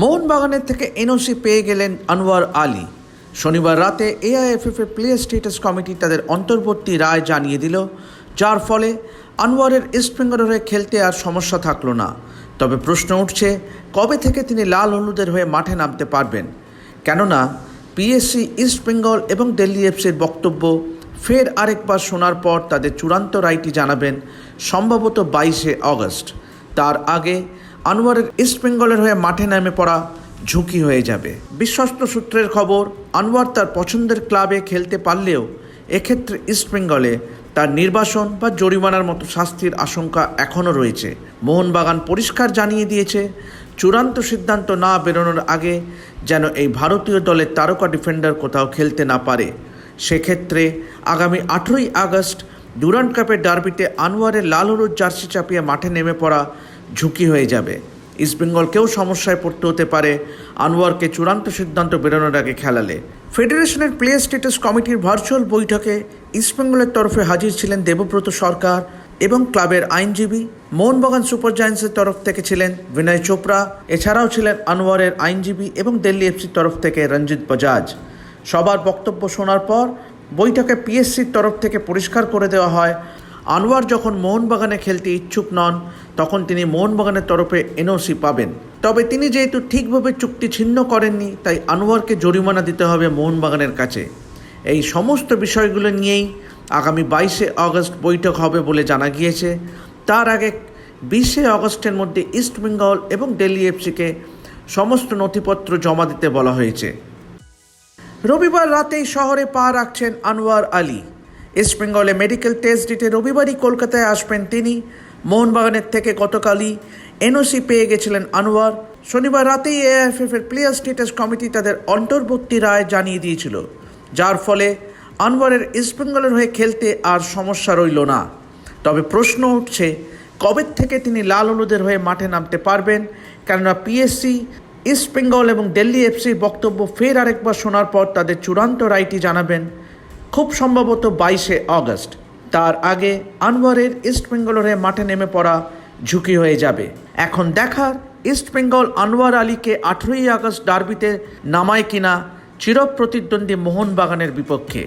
মোহনবাগানের থেকে এনওসি পেয়ে গেলেন আনোয়ার আলী। শনিবার রাতে এআইএফএফ এর প্লেয়ার স্টেটাস কমিটি তাদের অন্তর্বর্তী রায় জানিয়ে দিল, যার ফলে আনোয়ারের ইস্টবেঙ্গলের হয়ে খেলতে আর সমস্যা থাকল না। তবে প্রশ্ন উঠছে, কবে থেকে তিনি লাল হলুদের হয়ে মাঠে নামতে পারবেন? কেননা, পিএসসি, ইস্ট বেঙ্গল এবং দিল্লি এফসির বক্তব্য ফের আরেকবার শোনার পর তাদের চূড়ান্ত রায়টি জানাবেন সম্ভবত বাইশে অগস্ট তার আগে আনোয়ারের ইস্ট বেঙ্গলের হয়ে মাঠে নেমে পড়া ঝুঁকি হয়ে যাবে। বিশ্বস্ত সূত্রের খবর, আনোয়ার তার পছন্দের ক্লাবে খেলতে পারলেও এক্ষেত্রে ইস্ট বেঙ্গলে তার নির্বাসন বা জরিমানার মতো শাস্তির আশঙ্কা এখনও রয়েছে। মোহনবাগান পরিষ্কার জানিয়ে দিয়েছে, চূড়ান্ত সিদ্ধান্ত না বেরোনোর আগে যেন এই ভারতীয় দলের তারকা ডিফেন্ডার কোথাও খেলতে না পারে। সেক্ষেত্রে আগামী আঠেরোই আগস্ট ডুরান্ড কাপের ডার্বিতে আনোয়ারের লাল হলুদ জার্সি চাপিয়ে মাঠে নেমে পড়া ঝুঁকি হয়ে যাবে। ইস্টবেঙ্গলকেও সমস্যায় পড়তে হতে পারে। আনোয়ারকে চূড়ান্ত সিদ্ধান্ত বেরোনোর আগে খেলালে। ফেডারেশনের প্লে স্ট্যাটাস কমিটির ভার্চুয়াল বৈঠকে ইস্টবেঙ্গলের তরফে হাজির ছিলেন দেবব্রত সরকার এবং ক্লাবের আইনজীবী মোহনবাগান সুপার জায়ান্টসের তরফ থেকে ছিলেন বিনয় চোপড়া। এছাড়াও ছিলেন আনোয়ারের আইনজীবী এবং দিল্লি এফসির তরফ থেকে রঞ্জিত বাজাজ। সবার বক্তব্য শোনার পর বৈঠকে পিএসসির তরফ থেকে পরিষ্কার করে দেওয়া হয় আনোয়ার যখন মোহনবাগানে খেলতে ইচ্ছুক নন, তখন তিনি মোহনবাগানের তরফে এনওসি পাবেন। তবে তিনি যেহেতু ঠিকভাবে চুক্তি ছিন্ন করেননি, তাই আনোয়ারকে জরিমানা দিতে হবে মোহনবাগানের কাছে। এই সমস্ত বিষয়গুলো নিয়েই আগামী বাইশে আগস্ট বৈঠক হবে বলে জানা গিয়েছে। তার আগে বিশে আগস্টের মধ্যে ইস্টবেঙ্গল এবং দিল্লি এফসিকে সমস্ত নথিপত্র জমা দিতে বলা হয়েছে। রবিবার রাতেই শহরে পা রাখছেন আনোয়ার আলী। ইস্টবেঙ্গলে মেডিকেল টেস্ট দিতে রবিবারই কলকাতায় আসবেন তিনি। মোহনবাগানের থেকে গতকালই এনওসি পেয়ে গেছিলেন আনোয়ার। শনিবার রাতেই এআইএফএফ এর প্লেয়ার স্টেটাস কমিটি তাদের অন্তর্বর্তী রায় জানিয়ে দিয়েছিল। যার ফলে আনোয়ারের ইস্টবেঙ্গলের হয়ে খেলতে আর সমস্যা রইল না। তবে প্রশ্ন উঠছে, কবে থেকে তিনি লাল হলুদের হয়ে মাঠে নামতে পারবেন? কেননা পিএসসি, ইস্ট বেঙ্গল এবং দিল্লি এফসির বক্তব্য ফের আরেকবার শোনার পর তাদের চূড়ান্ত রায়টি জানাবেন খুব সম্ভবত বাইশে অগস্ট তার আগে আনোয়ারের ইস্ট বেঙ্গলের মাঠে নেমে পড়া ঝুঁকি হয়ে যাবে। এখন দেখার ইস্ট বেঙ্গল আনোয়ার আলীকে আঠেরোই আগস্ট ডার্বিতে নামায় কিনা চিরপ্রতিদ্বন্দ্বী মোহনবাগানের বিপক্ষে।